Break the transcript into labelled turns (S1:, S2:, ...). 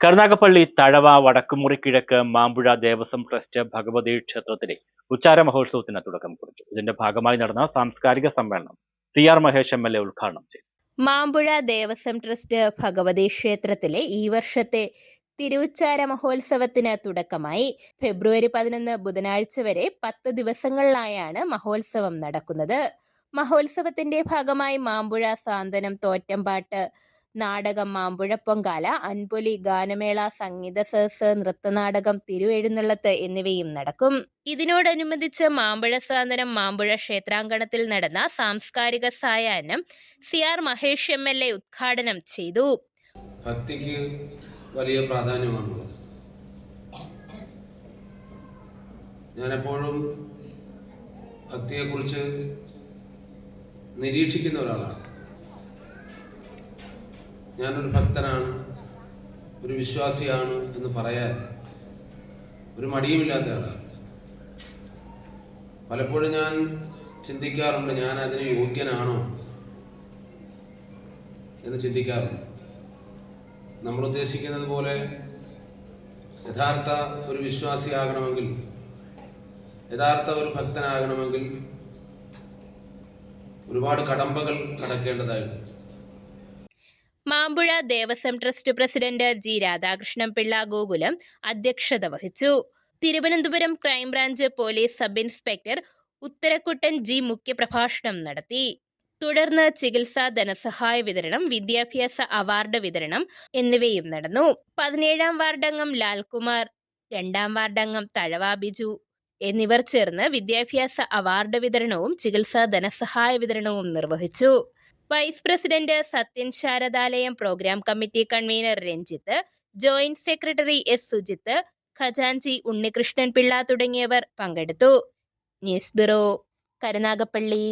S1: കരുനാഗപ്പള്ളി തഴവ വടക്കുമുറി കിഴക്ക് മാമ്പുഴ ദേവസ്വം ട്രസ്റ്റ് ഭഗവതി ക്ഷേത്രത്തിലെ ഉച്ചാര മഹോത്സവത്തിന് തുടക്കം കുറിച്ചു. ഇതിന്റെ ഭാഗമായി നടന്ന സാംസ്കാരിക സമ്മേളനം C R Mahesh M L A ഉദ്ഘാടനം ചെയ്തു.
S2: മാമ്പുഴ ദേവസ്വം ട്രസ്റ്റ് ഭഗവതി ക്ഷേത്രത്തിലെ ഈ വർഷത്തെ തിരുവുച്ചാര മഹോത്സവത്തിന് തുടക്കമായി. ഫെബ്രുവരി പതിനൊന്ന് ബുധനാഴ്ച വരെ പത്ത് ദിവസങ്ങളിലായാണ് മഹോത്സവം നടക്കുന്നത്. മഹോത്സവത്തിന്റെ ഭാഗമായി മാമ്പുഴ സാന്ത്വനം തോറ്റമ്പാട്ട് നാടകം മാമ്പുഴ പൊങ്കാല അൻപൊലി ഗാനമേള സംഗീത സഹസ് നൃത്തനാടകം തിരുവെഴുന്നള്ളത്ത് എന്നിവയും നടക്കും. ഇതിനോടനുബന്ധിച്ച് മാമ്പുഴ സാന്ത്വനം മാമ്പുഴ ക്ഷേത്രാങ്കണത്തിൽ നടന്ന സാംസ്കാരിക സായാഹ്നം C R Mahesh M L A ഉദ്ഘാടനം ചെയ്തു.
S3: ഭക്തിക്ക് വലിയ പ്രാധാന്യമാണുള്ളത്. ഞാനെപ്പോഴും ഭക്തിയെക്കുറിച്ച് നിരീക്ഷിക്കുന്ന ഒരാളാണ്. ഞാനൊരു ഭക്തനാണ് ഒരു വിശ്വാസിയാണ് എന്ന് പറയാൻ ഒരു മടിയുമില്ലാത്ത ആളാണ്. പലപ്പോഴും ഞാൻ ചിന്തിക്കാറുണ്ട് ഞാൻ അതിന് യോഗ്യനാണോ എന്ന് ചിന്തിക്കാറുണ്ട്. നമ്മൾ ഉദ്ദേശിക്കുന്നത് പോലെ യഥാർത്ഥ ഒരു വിശ്വാസിയാകണമെങ്കിൽ യഥാർത്ഥ ഒരു ഭക്തനാകണമെങ്കിൽ ഒരുപാട് കടമ്പകൾ കടക്കേണ്ടതായിട്ടുണ്ട്.
S2: Mampuzha Devaswom trust president G Radhakrishnan Pillai Gokulam അധ്യക്ഷത വഹിച്ചു. Thiruvananthapuram crime branch police sub inspector Utharakuttan G മുഖ്യപ്രഭാഷണം നടത്തി. തുടർന്ന് ചികിത്സാ ധനസഹായ വിതരണം വിദ്യാഭ്യാസ അവാർഡ് വിതരണം എന്നിവയും നടന്നു. പതിനേഴാം വാർഡംഗം ലാൽകുമാർ രണ്ടാം വാർഡംഗം തഴവ ബിജു എന്നിവർ ചേർന്ന് വിദ്യാഭ്യാസ അവാർഡ് വിതരണവും ചികിത്സാ ധനസഹായ വിതരണവും നിർവഹിച്ചു. Vice president Sathyan Saradalayam programme committee convener Ranjith joint secretary S Sujith ഖജാൻജി Unnikrishnan Pillai തുടങ്ങിയവർ പങ്കെടുത്തു. News bureau Karunagappally.